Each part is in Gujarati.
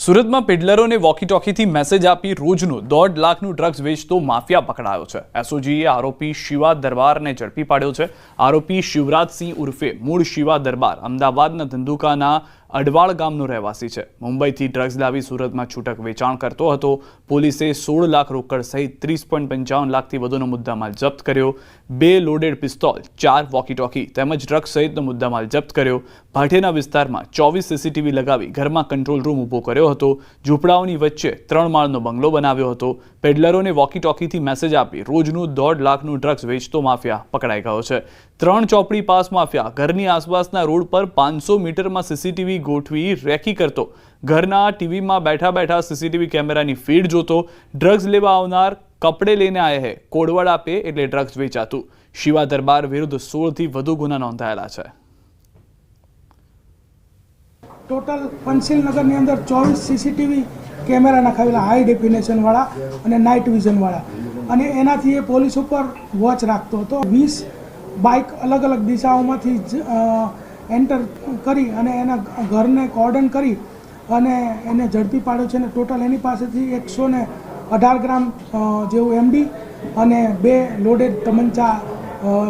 સુરતમાં પેડલરોને વોકી ટોકીથી મેસેજ આપી રોજનું દોઢ લાખનું ડ્રગ્સ વેચતો માફિયા પકડાયો છે. એસઓજીએ આરોપી શિવા દરબારને ઝડપી પાડ્યો છે. આરોપી શિવરાજસિંહ ઉર્ફે મૂળ શિવા દરબાર, અમદાવાદના ધંધુકાના અડવાળ ગામનો રહેવાસી છે. મુંબઈથી ડ્રગ્સ લાવી સુરતમાં છૂટક વેચાણ કરતો હતો. પોલીસે સોળ લાખ રોકડ સહિત ત્રીસ પોઈન્ટ પંચાવન લાખથી વધુનો મુદ્દામાલ જપ્ત કર્યો. બે લોડેડ પિસ્તોલ ચાર વોકી ટોકી તેમજ ડ્રગ્સ સહિતનો મુદ્દામાલ જપ્ત કર્યો. ભાટેના વિસ્તારમાં ચોવીસ સીસીટીવી લગાવી ઘરમાં કંટ્રોલ રૂમ ઊભો કર્યો હતો. ઝૂંપડાઓની વચ્ચે ત્રણ માળનો બંગલો બનાવ્યો હતો. પેડલરોને વોકી ટોકીથી મેસેજ આપી રોજનું દોઢ લાખનું ડ્રગ્સ વેચતો માફિયા પકડાઈ ગયો છે. ત્રણ ચોપડી પાસ માફિયા. ઘરની આસપાસના રોડ પર પાંચસો મીટરમાં સીસીટીવી ગોઠવી રેકી કરતો. ઘરના ટીવીમાં બેઠા બેઠા સીસીટીવી કેમેરાની ફીડ જોતો. ડ્રગ્સ લેવા આવનાર કપડે લઈને આયે હે. કોડવડ આપે એટલે ડ્રગ્સ વેચાતું. શિવા દરબાર વિરુદ્ધ સોળથી વધુ ગુના નોંધાયેલા છે. ટોટલ પંચશીલનગરની અંદર ચોવીસ સીસીટીવી કેમેરા નખાવેલા હાઈ ડેફિનેશનવાળા અને નાઇટ વિઝનવાળા અને એનાથી એ પોલીસ ઉપર વોચ રાખતો હતો. વીસ બાઇક અલગ અલગ દિશાઓમાંથી જ એન્ટર કરી અને એના ઘરને કોર્ડન કરી અને એને ઝડપી પાડ્યો છે અને ટોટલ એની પાસેથી એકસો ને અઢાર ગ્રામ જેવું એમડી અને બે લોડેડ તમંચા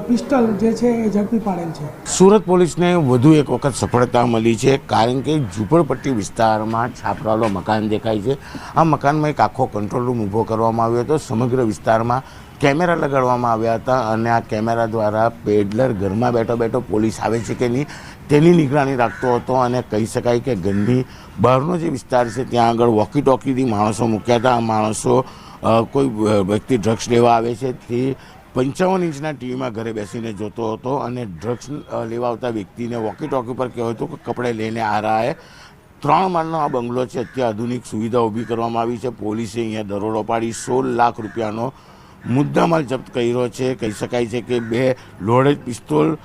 પિસ્ટલ જે છે એ ઝડપી પાડેલ છે. સુરત પોલીસને વધુ એક વખત સફળતા મળી છે કારણ કે ઝૂંપડપટ્ટી વિસ્તારમાં છાપરાલો મકાન દેખાય છે. આ મકાનમાં એક આખો કંટ્રોલ રૂમ ઊભો કરવામાં આવ્યો હતો. સમગ્ર વિસ્તારમાં કેમેરા લગાડવામાં આવ્યા હતા અને આ કેમેરા દ્વારા પેડલર ઘરમાં બેઠો બેઠો પોલીસ આવે છે કે નહીં તેની નિગરાની રાખતો હતો અને કહી શકાય કે ઘરની બહારનો જે વિસ્તાર છે ત્યાં આગળ વોકી ટોકીથી માણસો મૂક્યા હતા. આ માણસો કોઈ વ્યક્તિ ડ્રગ્સ લેવા આવે છે તે પંચાવન ઇંચના ટીવીમાં ઘરે બેસીને જોતો હતો અને ડ્રગ્સ લેવા આવતા વ્યક્તિને વોકી ટોકી પર કહેવાય હતું કે કપડે લઈને આ રહ્યા ત્રણ માળનો આ બંગલો છે. અત્યાધુનિક સુવિધા ઊભી કરવામાં આવી છે. પોલીસે અહીંયા દરોડો પાડી સોળ લાખ રૂપિયાનો મુદ્દામાલ જપ્ત કર્યો છે. કહી શકાય છે કે બે લોડેડ પિસ્તોલ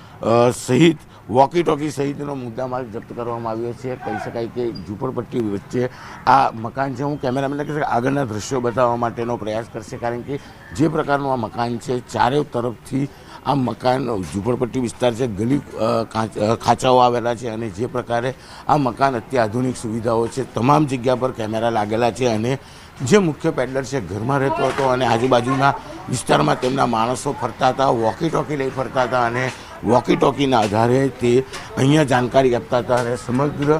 સહિત વોકી ટોકી સહિતનો મુદ્દામાલ જપ્ત કરવામાં આવ્યો છે. કહી શકાય કે ઝૂંપડપટ્ટી વચ્ચે આ મકાન છે. હું કેમેરામેનને કહીશ કે આગળના દ્રશ્યો બતાવવા માટેનો પ્રયાસ કરશે, કારણ કે જે પ્રકારનું આ મકાન છે ચારે તરફથી આ મકાન ઝૂંપડપટ્ટી વિસ્તાર છે, ગલી ખાંચાઓ આવેલા છે અને જે પ્રકારે આ મકાન અત્યાધુનિક સુવિધાઓ છે, તમામ જગ્યા પર કેમેરા લાગેલા છે અને જે મુખ્ય પેડલર છે, ઘરમાં રહેતો હતો અને આજુબાજુના વિસ્તારમાં તેમના માણસો ફરતા હતા વોકી ટોકી લઈ ફરતા હતા અને વોકી ટોકીના આધારે તે અહીંયા જાણકારી આપતા હતા અને સમગ્ર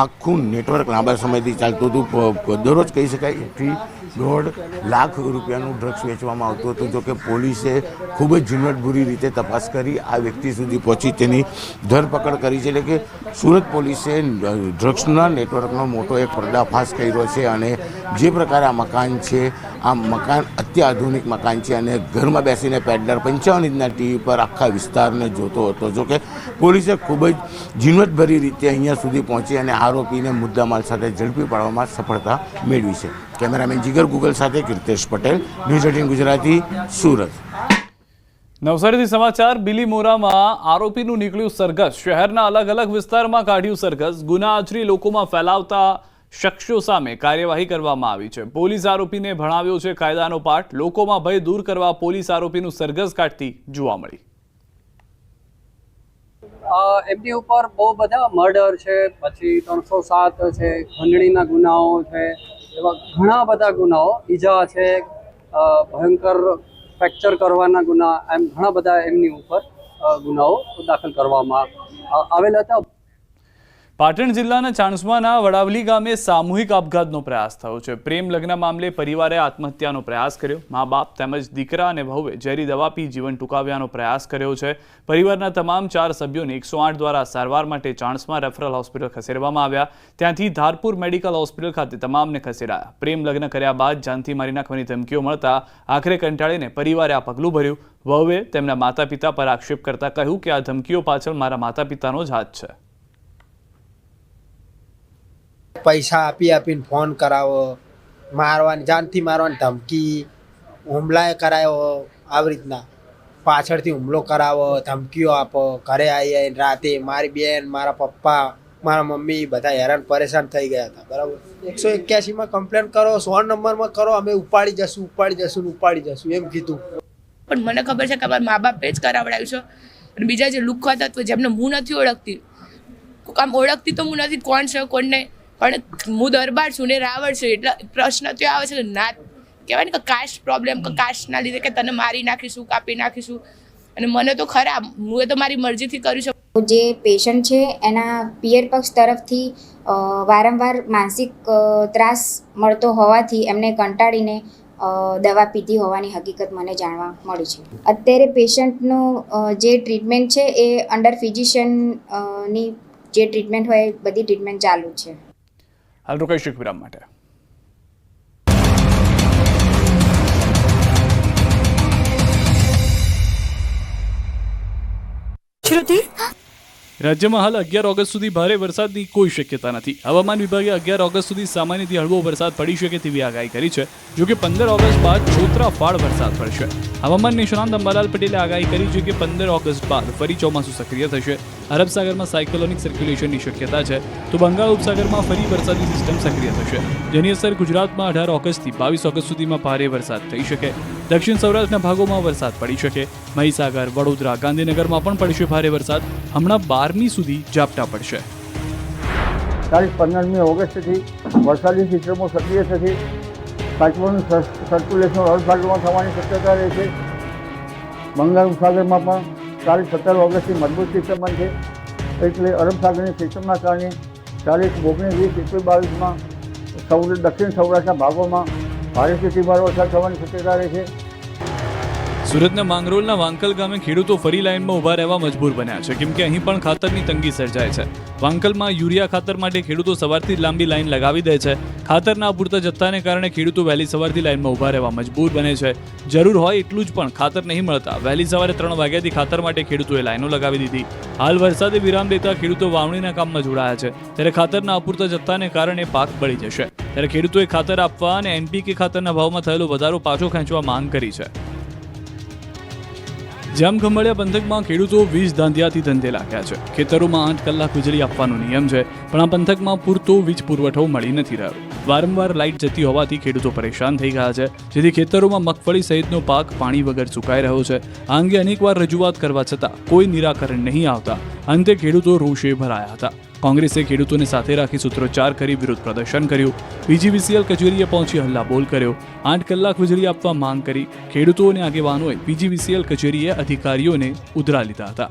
આખું નેટવર્ક લાંબા સમયથી ચાલતું હતું. દરરોજ કહી શકાય એકથી દોઢ લાખ રૂપિયાનું ડ્રગ્સ વેચવામાં આવતું હતું. જોકે પોલીસે ખૂબ જ ઝીણવટભૂરી રીતે તપાસ કરી. આ વ્યક્તિ સુધી પહોંચી તેની ધરપકડ કરી છે. એટલે કે સુરત પોલીસે ડ્રગ્સના નેટવર્કનો મોટો એક પર્દાફાશ કર્યો છે અને જે પ્રકારે આ મકાન છે, આ મકાન અત્યાધુનિક મકાન છે અને ઘરમાં બેસીને પેડલર પંચાવન ઇંચના ટીવી પર આખા વિસ્તારને જોતો હતો. જોકે પોલીસે ખૂબ જ ઝીણવટભરી રીતે અહીંયા સુધી પહોંચી અને આરોપીને મુદ્દામાલ સાથે ઝડપી પાડવામાં સફળતા મેળવી છે. કેમેરામેન જીગર ગૂગલ સાથે કીર્તેશ પટેલ ન્યૂઝ એટીન ગુજરાતી સુરત. નવસારીથી સમાચાર બિલીમોરામાં આરોપીનું નીકળ્યું સરઘસ. શહેરના અલગ અલગ વિસ્તારમાં કાઢ્યું સરઘસ. ગુના આચરી લોકોમાં ફેલાવતા શખ્સો સામે કાર્યવાહી કરવામાં આવી છે. પોલીસ આરોપીને ભણાવ્યો છે કાયદાનો પાઠ. લોકોમાં ભય દૂર કરવા પોલીસ આરોપીનું સરઘસ કાઢતી જોવા મળી. એમની ઉપર બહુ બધા મર્ડર છે. પછી ત્રણસો સાત છે ખંડણીના ગુનાઓ છે. એવા ઘણા બધા ગુનાઓ. ઈજા છે ભયંકર ફ્રેક્ચર કરવાના ગુના એમ ઘણા બધા એમની ઉપર ગુનાઓ દાખલ કરવામાં આવેલા હતા. પાટણ જિલ્લાના ચાણસ્માના વડાવલી ગામે સામૂહિક આપઘાતનો પ્રયાસ થયો છે. પ્રેમ લગ્ન મામલે પરિવારે આત્મહત્યાનો પ્રયાસ કર્યો. મા બાપ તેમજ દીકરા અને વહુએ ઝેરી દવા પી જીવન ટૂંકાવ્યાનો પ્રયાસ કર્યો છે. પરિવારના તમામ ચાર સભ્યોને એકસો આઠ દ્વારા સારવાર માટે ચાણસ્મા રેફરલ હોસ્પિટલ ખસેડવામાં આવ્યા. ત્યાંથી ધારપુર મેડિકલ હોસ્પિટલ ખાતે તમામને ખસેડાયા. પ્રેમ લગ્ન કર્યા બાદ જાનથી મારી નાખવાની ધમકીઓ મળતા આખરે કંટાળીને પરિવારે આ પગલું ભર્યું. વહુએ તેમના માતા પિતા પર આક્ષેપ કરતા કહ્યું કે આ ધમકીઓ પાછળ મારા માતા પિતાનો જ હાથ છે. પૈસા આપી આપીને ફોન કરાવો, મારવાની, જાનથી મારવાની ધમકી હુમલાએ કરાયો આવી રીતના. પાછળથી હુમલો કરાવો, ધમકીઓ આપો, ઘરે આવી રાતે મારી બેન, મારા પપ્પા, મારા મમ્મી બધા હેરાન પરેશાન થઈ ગયા હતા, બરાબર? એકસો એક્યાસીમાં કમ્પ્લેન કરો, સો નંબરમાં કરો, અમે ઉપાડી જશું ઉપાડી જશું ઉપાડી જશું, એમ કીધું. પણ મને ખબર છે કે મારા મા બાપે જ કરાવડાવ્યું છે. અને બીજા જે લુખ્ખા તત્વ જેમને હું નથી ઓળખતી આમ ઓળખતી તો હું નથી, કોણ છે, કોણ નહીં પણ હું દરબાર છું ને રાવણ છું, એટલે પ્રશ્ન તો આવે છે નાત કહેવાય ને કે કાસ્ટ પ્રોબ્લેમ કે કાસ્ટના લીધે કે તને મારી નાખીશું, કાપી નાખીશું. અને મને તો ખરા હું એ તો મારી મરજીથી કર્યું છે જે પેશન્ટ છે, એના પિયર પક્ષ તરફથી વારંવાર માનસિક ત્રાસ મળતો હોવાથી એમને કંટાળીને દવા પીધી હોવાની હકીકત મને જાણવા મળી છે. અત્યારે પેશન્ટનું જે ટ્રીટમેન્ટ છે, એ અંડર ફિઝિશિયનની જે ટ્રીટમેન્ટ હોય બધી ટ્રીટમેન્ટ ચાલુ છે. હાલ રોકાઈશું એક વિરામ માટે રાજ્યમાં હાલ અગિયાર ઓગસ્ટ સુધી ભારે વરસાદની કોઈ શક્યતા નથી. હવામાન વિભાગે અગિયાર ઓગસ્ટ સુધી સામાન્યથી હળવો વરસાદ પડી શકે તેવી આગાહી કરી છે. જોકે પંદર ઓગસ્ટ બાદ છોતરાફાળ વરસાદ પડશે. હવામાન નિષ્ણાંત અંબાલાલ પટેલે આગાહી કરી છે કે પંદર ઓગસ્ટ બાદ ફરી ચોમાસું સક્રિય થશે. અરબ સાગરમાં સાયક્લોનિક સર્ક્યુલેશનની શક્યતા છે. તો બંગાળ ઉપસાગરમાં ફરી વરસાદી સિસ્ટમ સક્રિય થશે. જેની અસર ગુજરાતમાં અઢાર ઓગસ્ટથી બાવીસ ઓગસ્ટ સુધીમાં ભારે વરસાદ થઈ શકે. દક્ષિણ સૌરાષ્ટ્રના ભાગોમાં વરસાદ પડી શકે. મહીસાગર, વડોદરા, ગાંધીનગરમાં પણ પડશે ભારે વરસાદ. હમણાં બારમી સુધી ઝાપટા પડશે. તારીખ પંદરમી ઓગસ્ટથી વરસાદી સિસ્ટમો સક્રિય થશે. સાયક્લોનિક સર્ક્યુલેશન અરબસાગરમાં થવાની શક્યતા રહે છે. બંગાળ ઉપસાગરમાં પણ તારીખ સત્તર ઓગસ્ટથી મજબૂત સિસ્ટમ બનશે. એટલે અરબસાગરની સિસ્ટમના કારણે તારીખ ઓગણીસ, વીસ, એકવીસ, બાવીસમાં સૌ દક્ષિણ સૌરાષ્ટ્રના ભાગોમાં ભારે ભારે વરસાદ થવાની શક્યતા રહેશે સુરતના માંગરોળના વાંકલ ગામે ખેડૂતો ફરી લાઇનમાં ઊભા રહેવા મજબૂર બન્યા છે. કેમ કે અહીં પણ ખાતરની તંગી સર્જાય છે. વાંકલમાં યુરિયા ખાતર માટે ખેડૂતો સવારથી જ લાંબી લાઈન લગાવી દે છે. ખાતરના પૂરતા જથ્થાને કારણે ખેડૂતો વહેલી સવારથી લાઇનમાં ઊભા રહેવા મજબૂર બને છે. જરૂર હોય એટલું જ પણ ખાતર નહીં મળતા. વહેલી સવારે ત્રણ વાગ્યાથી ખાતર માટે ખેડૂતોએ લાઈનો લગાવી દીધી. હાલ વરસાદે વિરામ લેતા ખેડૂતો વાવણીના કામમાં જોડાયા છે. ત્યારે ખાતરના અપૂરતા જથ્થાને કારણે પાક બળી જશે. ત્યારે ખેડૂતોએ ખાતર આપવા અને એનપીકે ખાતરના ભાવમાં થયેલો વધારો પાછો ખેંચવા માંગ કરી છે. જામખંભાળિયા પંથકમાં ખેડૂતો વીજ ધાંધિયાથી ધંધે લાગ્યા છે. ખેતરોમાં આઠ કલાક વીજળી આપવાનો નિયમ છે, પણ આ પંથકમાં પૂરતો વીજ પુરવઠો મળી નથી રહ્યો. વારંવાર લાઇટ જતી હોવાથી ખેડૂતો પરેશાન થઈ ગયા છે, જેથી ખેતરોમાં મગફળી સહિતનો પાક પાણી વગર સુકાઈ રહ્યો છે. આ અંગે અનેકવાર રજૂઆત કરવા છતાં કોઈ નિરાકરણ નહીં આવતા. અંતે ખેડૂતો રોષે ભરાયા હતા. કોંગ્રેસે ખેડૂતોને સાથે રાખી સૂત્રોચ્ચાર કરી વિરોધ પ્રદર્શન કર્યું. પીજીવીસીએલ કચેરીએ પહોંચી હલ્લાબોલ કર્યો. આઠ કલાક વીજળી આપવા માંગ કરી. ખેડૂતો અને આગેવાનોએ પીજીવીસીએલ કચેરીએ અધિકારીઓને ઉધરા લીધા હતા.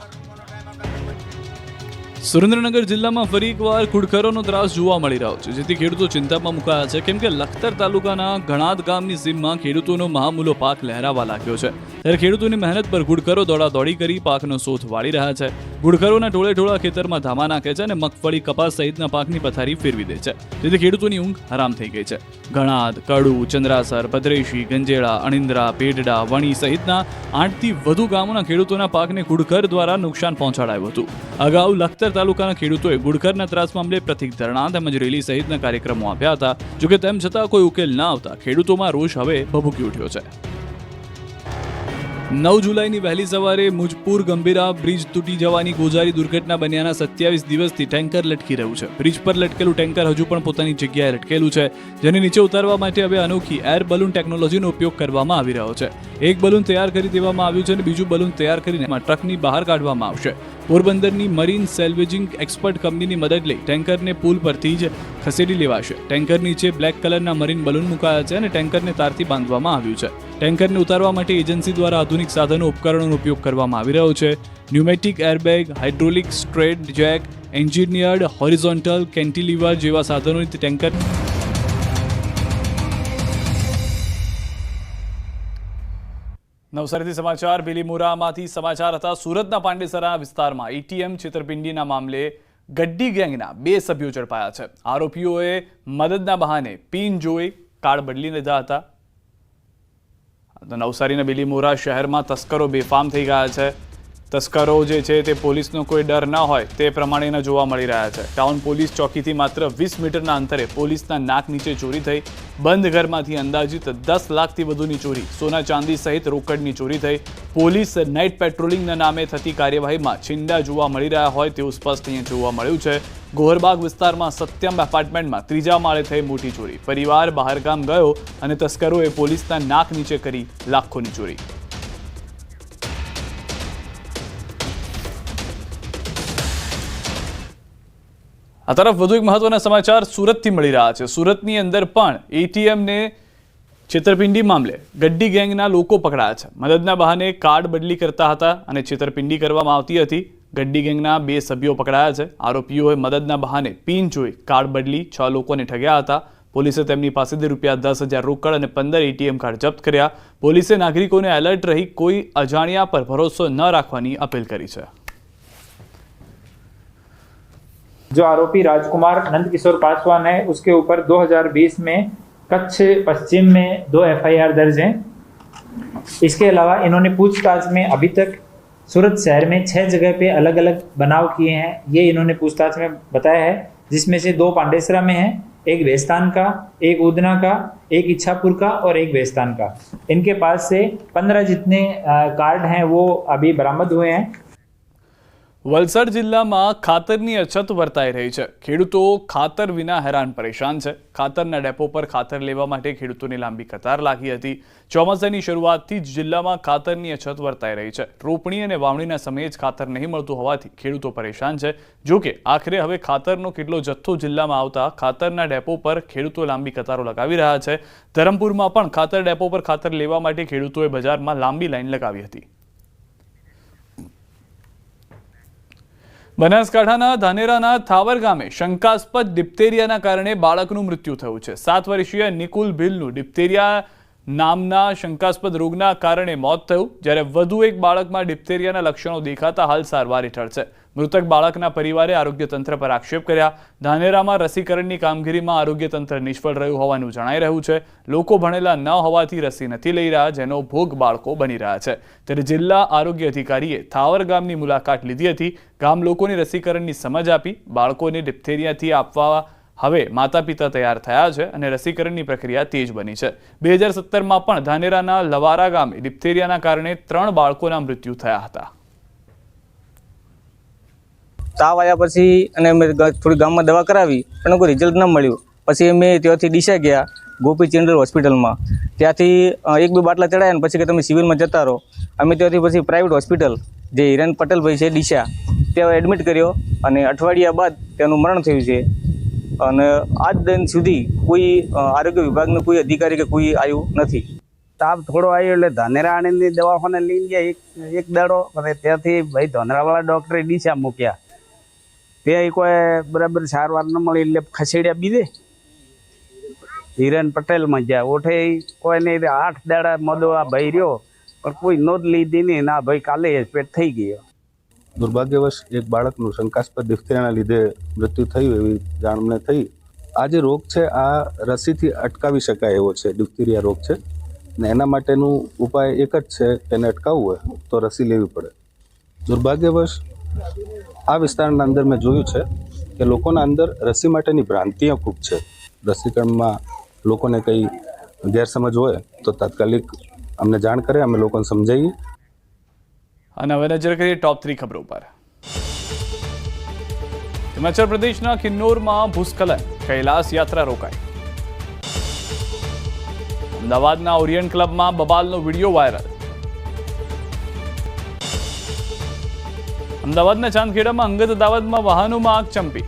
સુરેન્દ્રનગર જિલ્લામાં ફરી એકવાર ખુડખરોનો ત્રાસ જોવા મળી રહ્યો છે, જેથી ખેડૂતો ચિંતામાં મુકાયા છે. કેમ કે લખતર તાલુકાના ઘણાદ ગામની સીમમાં ખેડૂતોનો મહામૂલો પાક લહેરાવા લાગ્યો છે. ત્યારે ખેડૂતોની મહેનત પર ઘુડખરો દોડાદોડી કરી પાકનો શોધ વાળી રહ્યા છે. ઘુડખરોના ટોળે ટોળા ખેતરમાં ધામા નાખે છે અને મગફળી, કપાસ સહિતના પાકની પથારી ફેરવી દે છે. જેથી ખેડૂતોની ઊંઘ હરામ થઈ ગઈ છે. ઘણાદ કડુ, ચંદ્રાસર ભદ્રેશી ગંજેડા, અણિંદ્રા પેડડા વણી સહિતના આઠથી વધુ ગામોના ખેડૂતોના પાકને ઘુડખર દ્વારા નુકસાન પહોંચાડાયું હતું. અગાઉ લખતર તાલુકાના ખેડૂતોએ ગુડખરના ત્રાસ મામલે પ્રતિક ધરણા તેમજ રેલી સહિતના કાર્યક્રમો આપ્યા હતા. જોકે તેમ છતાં કોઈ ઉકેલ ન આવતા ખેડૂતોમાં રોષ હવે ભભૂકી ઉઠ્યો છે. નવ જુલાઈની વહેલી સવારે મુજપુર ગંભીરા બ્રિજ તૂટી જવાની ગોજારી દુર્ઘટના બન્યાના સત્યાવીસ દિવસથી ટેન્કર લટકી રહ્યું છે. બ્રિજ પર લટકેલું ટેન્કર હજુ પણ પોતાની જગ્યાએ લટકેલું છે, જેને નીચે ઉતારવા માટે હવે અનોખી એર બલૂન ટેકનોલોજીનો ઉપયોગ કરવામાં આવી રહ્યો છે. એક બલૂન તૈયાર કરી દેવામાં આવ્યું છે અને બીજું બલૂન તૈયાર કરીને એમાં ટ્રકની બહાર કાઢવામાં આવશે. પોરબંદરની મરીન સેલ્વેજિંગ એક્સપર્ટ કંપનીની મદદ લઈ ટેન્કરને પુલ પરથી જ ખસેડી લેવાશે. ટેન્કર નીચે બ્લેક કલરના મરીન બલૂન મુકાયા છે અને ટેન્કરને તારથી બાંધવામાં આવ્યું છે. ટેન્કરને ઉતારવા માટે એજન્સી દ્વારા આધુનિક સાધનો, ઉપકરણોનો ઉપયોગ કરવામાં આવી રહ્યો છે. Pneumatic airbag hydraulic straight jack engineered horizontal cantilever જેવા સાધનોની ટેન્કર નવસારીથી સમાચાર, બિલીમોરામાંથી સમાચાર હતા. સુરતના પાંડેસરા વિસ્તારમાં એટીએમ છેતરપિંડીના મામલે ગડ્ડી ગેંગના બે સભ્યો ઝડપાયા છે. આરોપીઓએ મદદના બહાને પિન જોઈ કાર્ડ બદલી લીધા હતા. તો નવસારીના બિલીમોરા શહેરમાં તસ્કરો બેફામ થઈ ગયા છે. તસ્કરો જે છે તે પોલીસનો કોઈ ડર ન હોય તે પ્રમાણેના જોવા મળી રહ્યા છે. ટાઉન પોલીસ ચોકીથી માત્ર વીસ મીટરના અંતરે પોલીસના નાક નીચે ચોરી થઈ. બંધ ઘરમાંથી અંદાજિત દસ લાખથી વધુની ચોરી. સોના ચાંદી સહિત રોકડની ચોરી થઈ. પોલીસ નાઇટ પેટ્રોલિંગના નામે થતી કાર્યવાહીમાં છિંડા જોવા મળી રહ્યા હોય તેવું સ્પષ્ટ અહીંયા જોવા મળ્યું છે. ગોહરબાગ વિસ્તારમાં સત્યમ એપાર્ટમેન્ટમાં ત્રીજા માળે થઈ મોટી ચોરી. પરિવાર બહારગામ ગયો અને તસ્કરોએ પોલીસના નાક નીચે કરી લાખોની ચોરી. આ તરફ વધુ એક મહત્વના સમાચાર સુરતથી મળી રહ્યા છે. સુરતની અંદર પણ એટીએમને છેતરપિંડી મામલે ગડ્ડી ગેંગના લોકો પકડાયા છે. મદદના બહાને કાર્ડ બદલી કરતા હતા અને છેતરપિંડી કરવામાં આવતી હતી. ગડ્ડી ગેંગના બે સભ્યો પકડાયા છે. આરોપીઓએ મદદના બહાને પિન જોઈ કાર્ડ બદલી છ લોકોને ઠગ્યા હતા. પોલીસે તેમની પાસેથી રૂપિયા દસ હજાર રોકડ અને પંદર એટીએમ કાર્ડ જપ્ત કર્યા. પોલીસે નાગરિકોને એલર્ટ રહી કોઈ અજાણ્યા પર ભરોસો ન રાખવાની અપીલ કરી છે. जो आरोपी राजकुमार नंदकिशोर पासवान है, उसके ऊपर 2020 में कच्छ पश्चिम में दो एफआईआर दर्ज हैं। इसके अलावा इन्होंने पूछताछ में अभी तक सूरत शहर में छह जगह पे अलग अलग बनाव किए हैं, ये इन्होंने पूछताछ में बताया है, जिसमें से दो पांडेसरा में है, एक वेस्तान का, एक उदना का, एक इच्छापुर का और एक वेस्तान का। इनके पास से पंद्रह जितने कार्ड हैं, वो अभी बरामद हुए हैं। વલસાડ જિલ્લામાં ખાતરની અછત વર્તાઈ રહી છે. ખેડૂતો ખાતર વિના હેરાન પરેશાન છે. ખાતરના ડેપો પર ખાતર લેવા માટે ખેડૂતોની લાંબી કતાર લાગી હતી. ચોમાસાની શરૂઆતથી જ જિલ્લામાં ખાતરની અછત વર્તાઈ રહી છે. રોપણી અને વાવણીના સમયે જ ખાતર નહીં મળતું હોવાથી ખેડૂતો પરેશાન છે. જોકે આખરે હવે ખાતરનો કેટલો જથ્થો જિલ્લામાં આવતા ખાતરના ડેપો પર ખેડૂતો લાંબી કતારો લગાવી રહ્યા છે. ધરમપુરમાં પણ ખાતર ડેપો પર ખાતર લેવા માટે ખેડૂતોએ બજારમાં લાંબી લાઈન લગાવી હતી. બનાસકાંઠાના ધાનેરાના થાવર ગામે શંકાસ્પદ ડિપ્ટેરિયાના કારણે બાળકનું મૃત્યુ થયું છે. સાત વર્ષીય નિકુલ ભીલનું ડિપ્ટેરિયા નામના શંકાસ્પદ રોગના કારણે મોત થયું. જ્યારે વધુ એક બાળકમાં ડિપ્થેરિયાના લક્ષણો દેખાતા હાલ સારવાર હેઠળ છે. મૃતક બાળકના પરિવારે આરોગ્ય તંત્ર પર આક્ષેપ કર્યા. ધાનેરામાં રસીકરણની કામગીરીમાં આરોગ્ય તંત્ર નિષ્ફળ રહ્યું હોવાનું જણાઈ રહ્યું છે. લોકો ભણેલા ન હોવાથી રસી નથી લઈ રહ્યા, જેનો ભોગ બાળકો બની રહ્યા છે. ત્યારે જિલ્લા આરોગ્ય અધિકારીએ થાવર ગામની મુલાકાત લીધી હતી. ગામ લોકોની રસીકરણની સમજ આપી બાળકોને ડિપ્થેરિયાથી આપવા હવે માતા પિતા તૈયાર થયા છે અને રસીકરણની પ્રક્રિયા તેજ બની છે. બે હજાર સત્તરમાં પણ ધાનેરાના લવારા ગામે ડિપ્થેરિયાના કારણે ત્રણ બાળકોના મૃત્યુ થયા હતા. તાવ આવ્યા પછી અને અમે થોડી ગામમાં દવા કરાવી, પણ કોઈ રિઝલ્ટ ન મળ્યું. પછી અમે ત્યાંથી ડીસા ગયા, ગોપી ચેન્ડલ હોસ્પિટલમાં. ત્યાંથી એક બે બાટલા ચડાયા ને પછી કે તમે સિવિલમાં જતા રહો. અમે ત્યાંથી પછી પ્રાઇવેટ હોસ્પિટલ, જે હિરેન પટેલભાઈ છે, ડીસા ત્યાં એડમિટ કર્યો અને અઠવાડિયા બાદ તેનું મરણ થયું છે. અને આજ દિન સુધી કોઈ આરોગ્ય વિભાગનું કોઈ અધિકારી કે કોઈ આવ્યું નથી. તાપ થોડો આવ્યો એટલે ધાનેરાણીની દવાખાને લઈને ગયા એક એક દાડો. અને ત્યાંથી ભાઈ ધાનેરાવાળા ડૉક્ટરે ડીસા મૂક્યા. ત્યાં કોઈ બરાબર સારવાર ન મળી એટલે ખસેડ્યા બીજે. હિરેન પટેલમાં ગયા. ઓઠે કોઈ નહીં આઠ દાડા મદો આ ભાઈ રહ્યો. પણ કોઈ નોંધ લીધી નહીં. ના, ભાઈ કાલે પેટ થઈ ગયો. દુર્ભાગ્યવશ એક બાળકનું શંકાસ્પદ ડિફ્થેરિયાના લીધે મૃત્યુ થયું એવી જાણ અમને થઈ. આ જે રોગ છે, આ રસીથી અટકાવી શકાય એવો છે ડિફ્થેરિયા રોગ છે. ને એના માટેનું ઉપાય એક જ છે એને અટકાવવું હોય તો રસી લેવી પડે. દુર્ભાગ્યવશ આ વિસ્તારના અંદર મેં જોયું છે કે લોકોના અંદર રસી માટેની ભ્રાંતિઓ ખૂબ છે. રસીકરણમાં લોકોને કંઈ ગેરસમજ હોય તો તાત્કાલિક અમને જાણ કરે, અમે લોકોને સમજાવીએ. અને હવે નજર કરીએ ટોપ થ્રી ખબરો પર. હિમાચલ પ્રદેશના કિન્નોરમાં ભૂસ્ખલન, કૈલાસ યાત્રા રોકાઈ. અમદાવાદના ઓરિયન્ટ ક્લબમાં બબાલનો વીડિયો વાયરલ. અમદાવાદના ચાંદખેડામાં અંગત અદાવતમાં વાહનોમાં આગ ચંપી.